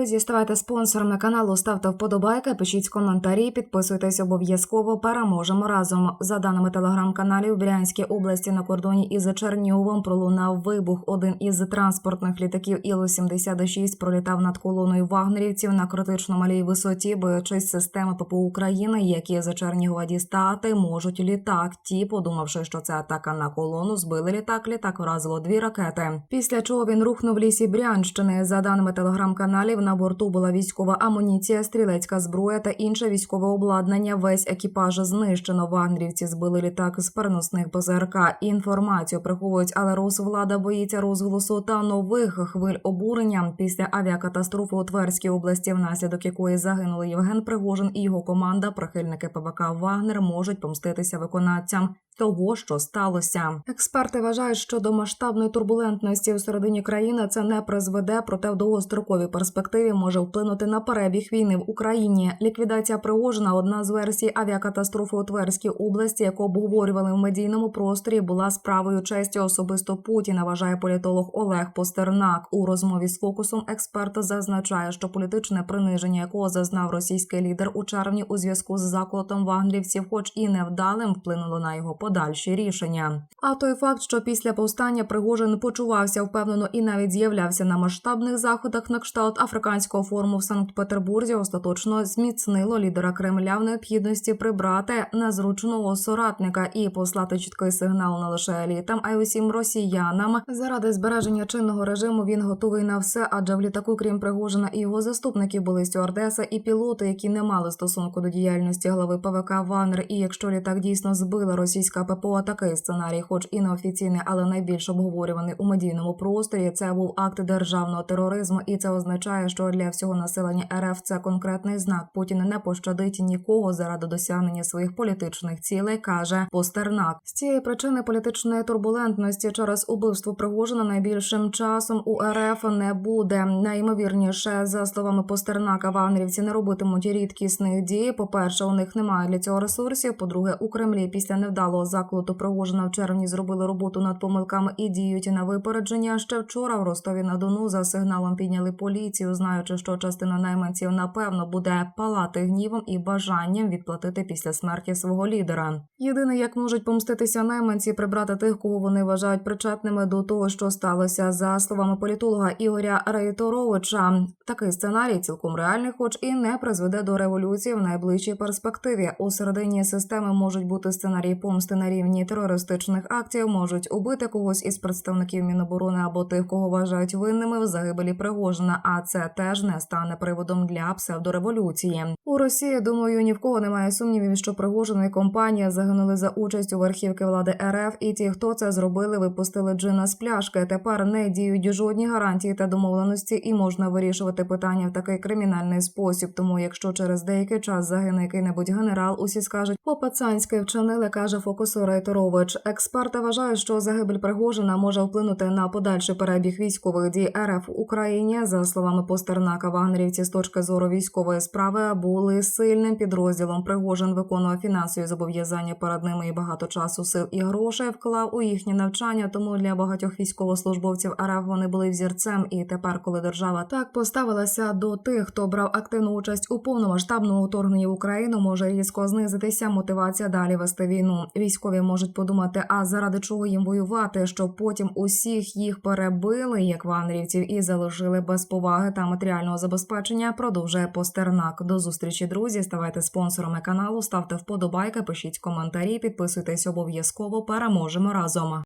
Друзі, ставайте спонсорами каналу, ставте вподобайки, пишіть коментарі, підписуйтесь обов'язково. Переможемо разом. За даними телеграм-каналів, в Брянській області на кордоні із Черніговом пролунав вибух. Один із транспортних літаків Іл-76 пролітав над колоною вагнерівців на критично малій висоті, боячись системи ППО України, які за Чернігова дістати можуть літак. Ті, подумавши, що це атака на колону, збили літак. Літак вразило дві ракети. Після чого він рухнув лісі Брянщини. За даними телеграм-каналів, на борту була військова амуніція, стрілецька зброя та інше військове обладнання. Весь екіпаж знищено. Вагнерівці збили літак з переносних ПЗРК. Інформацію приховують, але Росвлада боїться розголосу та нових хвиль обурення після авіакатастрофи у Тверській області, внаслідок якої загинули Євген Пригожин і його команда. Прихильники ПВК Вагнер можуть помститися виконавцям. Того, що сталося, експерти вважають, що до масштабної турбулентності у середині країни це не призведе, проте в довгостроковій перспективі може вплинути на перебіг війни в Україні. Ліквідація Пригожина – одна з версій авіакатастрофи у Тверській області, яку обговорювали в медійному просторі, була справою честі особисто Путіна. Вважає політолог Олег Постернак. У розмові з фокусом експерт зазначає, що політичне приниження, якого зазнав російський лідер у червні у зв'язку з заколотом вагнерівців, хоч і невдалим, вплинуло на його подальші рішення. А той факт, що після повстання Пригожин почувався впевнено і навіть з'являвся на масштабних заходах на кшталт африканського форуму в Санкт-Петербурзі, остаточно зміцнило лідера Кремля в необхідності прибрати незручного соратника і послати чіткий сигнал не лише елітам, а й усім росіянам. Заради збереження чинного режиму він готовий на все, адже в літаку, крім Пригожина і його заступників, були стюардеса і пілоти, які не мали стосунку до діяльності глави ПВК Вагнер. І якщо літак дійсно збила російська ППО, такий сценарій, хоч і неофіційний, але найбільш обговорюваний у медійному просторі, це був акт державного тероризму, і це означає, що для всього населення РФ це конкретний знак. Путін не пощадить нікого заради досягнення своїх політичних цілей, каже Постернак. З цієї причини політичної турбулентності через убивство Пригожина найбільшим часом у РФ не буде. Найімовірніше, за словами Постернака, вагнерівці не робитимуть рідкісних дій. По перше, у них немає для цього ресурсів. По-друге, у Кремлі після невдалого заколоту Пригожина в червні зробили роботу над помилками і діють на випередження. Ще вчора в Ростові на Дону за сигналом підняли поліцію, знаючи, що частина найманців напевно буде палати гнівом і бажанням відплатити після смерті свого лідера. Єдине, як можуть помститися найманці, прибрати тих, кого вони вважають причетними до того, що сталося, за словами політолога Ігоря Рейторовича. Такий сценарій цілком реальний, хоч і не призведе до революції в найближчій перспективі. У середині системи можуть бути сценарії помсти на рівні терористичних актів, можуть убити когось із представників Міноборони або тих, кого вважають винними в загибелі Пригожина. А це теж не стане приводом для псевдореволюції. У Росії думаю, ні в кого немає сумнівів, що Пригожин і компанія загинули за участь у верхівки влади РФ, і ті, хто це зробили, випустили джина з пляшки. Тепер не діють жодні гарантії та домовленості, і можна вирішувати питання в такий кримінальний спосіб. Тому, якщо через деякий час загине який-небудь генерал, усі скажуть по пацанськи вчинили, каже фокусор Рейторович. Експерти вважають, що загибель Пригожина може вплинути на подальший перебіг військових дій РФ в Україні. За словами Постернака, вагнерівці з точки зору військової справи були сильним підрозділом. Пригожин виконував фінансові зобов'язання перед ними і багато часу, сил і грошей вклав у їхнє навчання. Тому для багатьох військовослужбовців РФ вони були взірцем. І тепер, коли держава так поставилася до тих, хто брав активну участь у повномасштабному вторгненні в Україну, може різко знизитися мотивація далі вести війну. Військові можуть подумати, а заради чого їм воювати, щоб потім усіх їх перебили, як ванрівців, і залишили без поваги та матеріального забезпечення. Продовжує Постернак. До зустрічі, друзі. Ставайте спонсорами каналу, ставте вподобайки, пишіть коментарі, підписуйтесь обов'язково. Переможемо разом.